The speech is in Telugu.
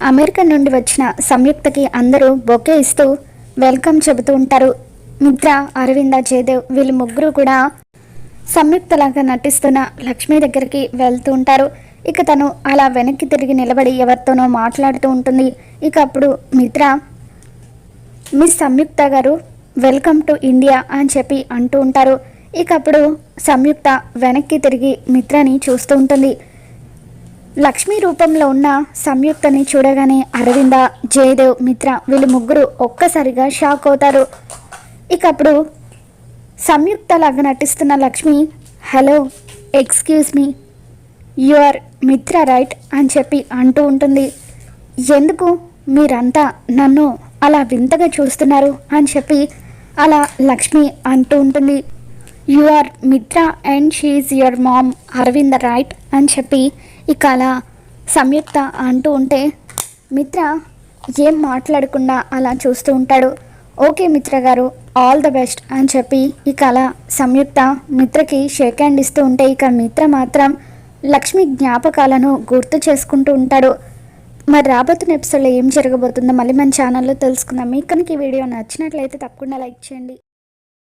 అమెరికా నుండి వచ్చిన సంయుక్తకి అందరూ బొకే ఇస్తూ వెల్కమ్ చెబుతూ ఉంటారు. మిత్ర అరవింద జయదేవ్ వీళ్ళు ముగ్గురు కూడా సంయుక్తలాగా నటిస్తున్న లక్ష్మి దగ్గరికి వెళ్తూ ఉంటారు. ఇక తను అలా వెనక్కి తిరిగి నిలబడి ఎవరితోనో మాట్లాడుతూ ఉంటుంది. ఇక అప్పుడు మిత్ర మిస్ సంయుక్త గారు వెల్కమ్ టు ఇండియా అని చెప్పి అంటూ ఉంటారు. ఇక అప్పుడు సంయుక్త వెనక్కి తిరిగి మిత్రని చూస్తూ ఉంటుంది. లక్ష్మీ రూపంలో ఉన్న సంయుక్తని చూడగానే అరవింద జయదేవ్ మిత్ర వీళ్ళు ముగ్గురు ఒక్కసారిగా షాక్ అవుతారు. ఇక అప్పుడు సంయుక్త లాగా నటిస్తున్న Lakshmi hello excuse me you are Mitra right? అని చెప్పి అంటూ ఉంటుంది. ఎందుకు? మీరంతా నన్ను అలా వింతగా చూస్తున్నారు? అని చెప్పి అలా లక్ష్మి అంటూ ఉంటుంది. You are Mitra and she your mom Aravinda right? అని చెప్పి ఇక అలా సంయుక్త అంటూ ఉంటే మిత్ర ఏం మాట్లాడకుండా అలా చూస్తూ ఉంటాడు. ఓకే మిత్ర గారు ఆల్ ద బెస్ట్ అని చెప్పి ఇక అలా సంయుక్త మిత్రకి షేక్ హ్యాండ్ ఇస్తూ ఉంటే ఇక మిత్ర మాత్రం లక్ష్మి జ్ఞాపకాలను గుర్తు చేసుకుంటూ ఉంటాడు. మరి రాబోతున్న ఎపిసోడ్లో ఏం జరగబోతుందో మళ్ళీ మన ఛానల్లో తెలుసుకుందాం. మీకు కనుక ఈ వీడియో నచ్చినట్లయితే తప్పకుండా లైక్ చేయండి.